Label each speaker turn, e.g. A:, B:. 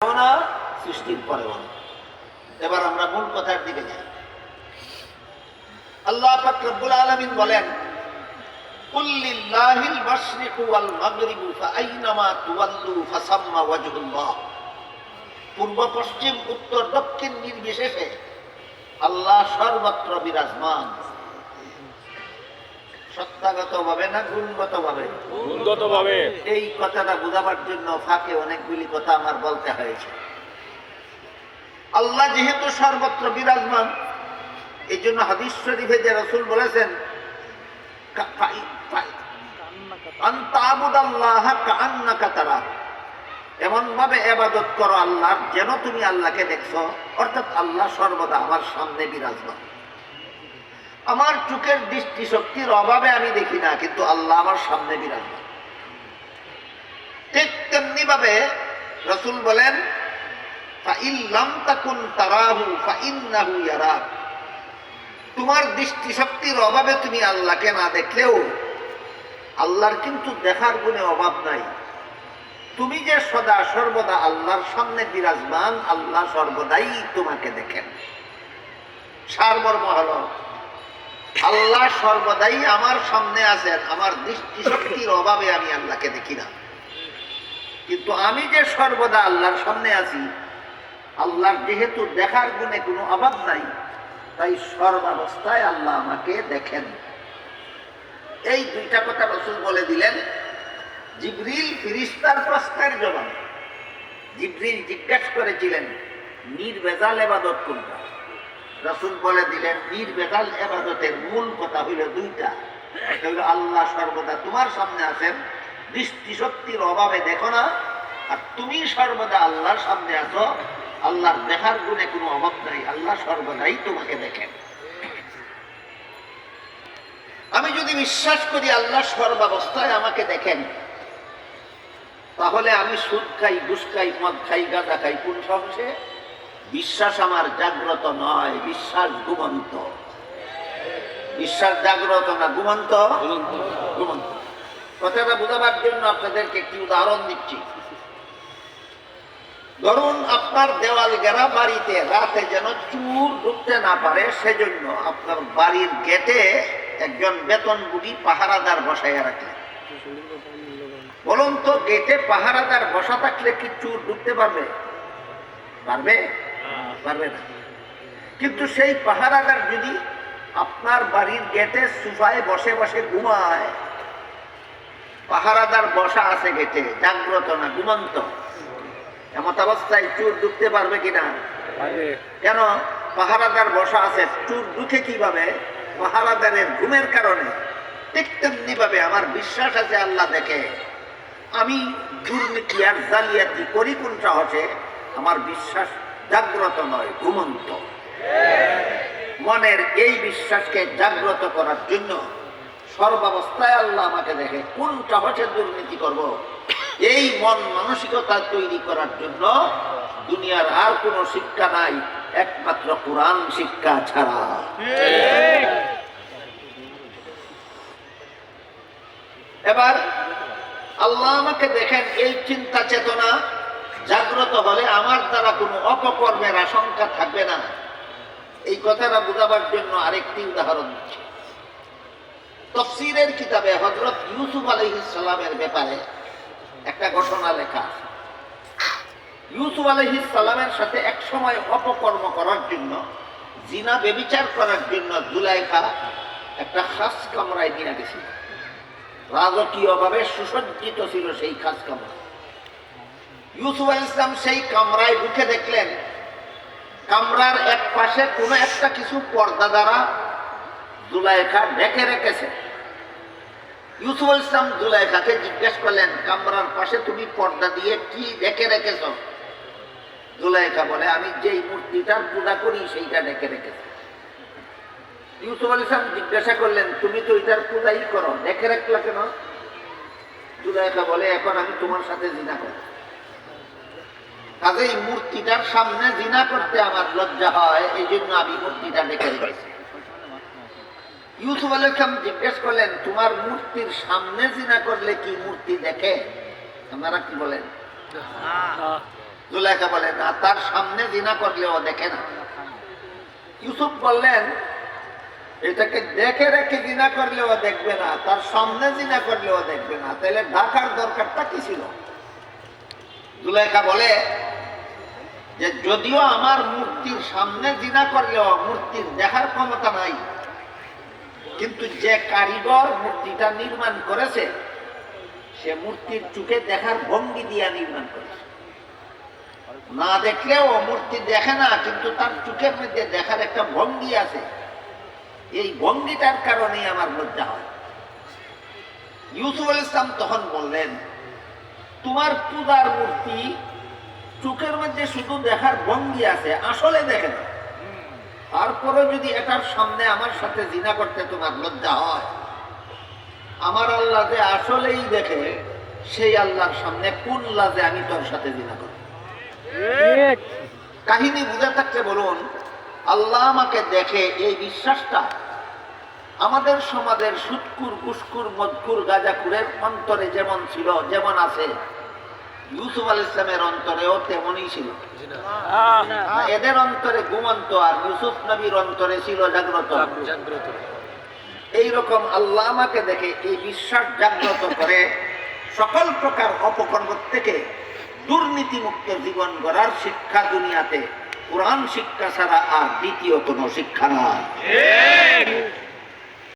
A: না সৃষ্টির এবার আমরা মূল কথার দিকে যাই। আল্লাহ পাক রব্বুল আলামিন বলেন পূর্ব, পশ্চিম, উত্তর, দক্ষিণ নির্বিশেষে আল্লাহ সর্বত্র বিরাজমান। সত্তাগত ভাবে না গুণগত ভাবে
B: গুণগতভাবে।
A: এই কথাটা বোঝাবার জন্য ফাঁকে অনেকগুলি কথা আমার বলতে হয়েছে। আল্লাহ যেহেতু সর্বত্র বিরাজমান এই জন্য হাদিস শরীফে যে রসুল বলেছেন। এমন ভাবে এবাদত করো আল্লাহ যেন তুমি আল্লাহকে দেখছ অর্থাৎ আল্লাহ সর্বদা আমার সামনে বিরাজমান। আমার চোখের দৃষ্টি শক্তির অভাবে আমি দেখি না, কিন্তু আল্লাহ আমার সামনে বিরাজমান। ঠিক তেমনি ভাবে রসুল বলেন তোমার দৃষ্টি শক্তির অভাবে তুমি আল্লাহকে না দেখলেও আল্লাহর কিন্তু দেখার গুণে অভাব নাই। তুমি যে সদা সর্বদা আল্লাহর সামনে বিরাজমান, আল্লাহ সর্বদাই তোমাকে দেখেন। সারমর্ম হল আল্লাহ সর্বদাই আমার সামনে আছেন। আমার দৃষ্টি শক্তির অভাবে আমি আল্লাহকে দেখি না। কিন্তু আমি যে সর্বদা আল্লাহর সামনে আছি, আল্লাহর যেহেতু দেখার গুণে কোনো অভাব নাই, তাই সর্বাবস্থায় আল্লাহ আমাকে দেখেন। এই দুইটা কথা রসুল বলে দিলেন। জিবরিল ফিরিস্তার প্রশ্নের জবাব। জিবরিল জিজ্ঞাসা করেছিলেন, নির্বেজাল এবাদত কোনটা? রসুল বলে দিলেন নির্বেজাল এবাদতের মূল কথা হইল দুইটা। হইল আল্লাহ সর্বদা তোমার সামনে আছেন দৃষ্টি শক্তির অভাবে দেখো না, আর তুমি সর্বদা আল্লাহর সামনে আছো। আল্লাহর দেখার গুণে কোনো অভাব নাই, আল্লাহ সর্বদাই তোমাকে দেখেন। আমি যদি বিশ্বাস করি আল্লাহ সর্বাবস্থায় আমাকে দেখেন, তাহলে আমি সুদ খাই, ঘুষ খাই, মদ খাই, গাঁজা খাই, কোন সাহসে? বিশ্বাস আমার জাগ্রত নয় বিশ্বাস ঘুমন্ত। বিশ্বাস জাগ্রত না ঘুমন্ত? ঘুমন্ত। কথাটা বোঝাবার জন্য আপনাদেরকে একটি উদাহরণ দিচ্ছি। ধরুন আপনার দেওয়াল গেরা বাড়িতে রাতে যেন চুর ঢুকতে না পারে সেজন্য আপনার বাড়ির গেটে একজন বেতনভোগী পাহারাদার বসাইয়া রাখলেন। বলুন তো গেটে পাহারাদার বসা থাকলে কি চুর ঢুকতে পারবে? পারবে? পারবে না। কিন্তু সেই পাহারাদার যদি আপনার বাড়ির গেটে সুফায় বসে বসে ঘুমায় পাহারাদার বসা আছে গেটে জাগ্রত না ঘুমন্ত। এমত অবস্থায় চুর ঢুকতে পারবে কিনা? কেন? পাহারাদার বসা আছে চুর ঢুকে কীভাবে? পাহারাদারের ঘুমের কারণে। ঠিক তেমনি ভাবে আমার বিশ্বাস আছে আল্লাহ দেখে। আমি দুর্নীতি আর জালিয়াতি করি কোন সাহসে? আমার বিশ্বাস জাগ্রত নয়, ঘুমন্ত। মনের এই বিশ্বাসকে জাগ্রত করার জন্য সর্বাবস্থায় আল্লাহ আমাকে দেখে কোন সাহসে দুর্নীতি করব? এই মন মানসিকতা তৈরি করার জন্য দুনিয়ার আর কোনো শিক্ষা নাই, একমাত্র কোরআন শিক্ষা ছাড়া। এবার আল্লাহ আমাকে দেখেন, এই চিন্তা চেতনা জাগ্রত হলে আমার দ্বারা কোনো অপকর্মের আশঙ্কা থাকবে না। এই কথাটা বোঝাবার জন্য আরেকটি উদাহরণ দিচ্ছি। তফসিরের কিতাবে হজরত ইউসুফ আলহিসাল্লামের ব্যাপারে একটা ঘটনা লেখা। ইউসুফ আলহিসাল্লামের সাথে এক সময় অপকর্ম করার জন্য, জিনা বেবিচার করার জন্য জুলাইখা একটা খাস কামরায় নিয়ে গেছিল। রাজকীয়ভাবে সুসজ্জিত ছিল সেই খাস কামরা। ইউসুফ আল ইসলাম সেই কামরায় ঢুকে দেখলেন। কামরার এক পাশে কোনো একটা কিছু পর্দা দ্বারা জুলাইখা ঢেকে রেখেছে। ইউসুফ আল ইসলাম জুলাইখাকে জিজ্ঞেস করলেন, কামরার পাশে তুমি পর্দা দিয়ে কি ঢেকে রেখেছ? জুলাইখা বলে, আমি যেই মূর্তিটার পূজা করি সেইটা ঢেকে রেখেছি। ইউসুফ আল ইসলাম জিজ্ঞাসা করলেন, তুমি তো এটার পূজাই করো দেখে রাখলা কেন? জুলাইখা বলে, এখন আমি তোমার সাথে জিনা করি কাজেই মূর্তিটার সামনে জিনা করতে আমার লজ্জা হয়, এই জন্য আমি মূর্তিটা দেখে রেখেছি। ইউসুফ জিজ্ঞেস করলেন, তোমার মূর্তির সামনে জিনা করলে কি মূর্তি দেখে? আপনারা কি বলেন? জুলাইখা বলে না, তার সামনে জিনা দেখে না। ইউসুফ বললেন, এটাকে দেখে রেখে জিনা করলেও দেখবে না, তার সামনে জিনা করলেও দেখবে না। তাহলে ঢাকার দরকারটা কি ছিল? জুলাইখা বলে যে যদিও আমার মূর্তির সামনে জিনা করলেও মূর্তির দেখার ক্ষমতা নাই, কিন্তু যে কারিগর মূর্তিটা নির্মাণ করেছে, সে মূর্তির চোখে দেখার ভঙ্গি দিয়া নির্মাণ করেছে। না দেখলেও মূর্তি দেখে না, কিন্তু তার চোখের মধ্যে দেখার একটা ভঙ্গি আছে। এই ভঙ্গিটার কারণেই আমার লজ্জা হয়। ইউসুফ আল ইসলাম তখন বললেন তোমার পূজার মূর্তি চোখের মধ্যে শুধু দেখার ভঙ্গি আছে আসলে দেখে না তারপরে যদি এটার সামনে আমার সাথে জিনা করতে তোমার লজ্জা হয় আমার আল্লাহ যে আসলেই দেখে সেই আল্লাহর সামনে কোন লাজে আমি তোর সাথে জিনা করব? কাহিনী বুঝে থাকতে বলুন আল্লাহ আমাকে দেখে এই বিশ্বাসটা আমাদের সমাজের সুৎকুর কুসকুর মজকুর গাজাকুরের অন্তরে যেমন ছিল যেমন আছে ইউসুফ আল ইসলামের অন্তরেও তেমনই ছিল। এদের অন্তরে ঘুমন্ত আর ইউসুফ নবীর অন্তরে ছিল জাগ্রত। এইরকম আল্লাহ আমাকে দেখে এই বিশ্বাস জাগ্রত করে সকল প্রকার অপকর্ম থেকে দুর্নীতিমুক্ত জীবন গড়ার শিক্ষা দুনিয়াতে কোরআন শিক্ষা ছাড়া আর দ্বিতীয় কোনো শিক্ষা নয়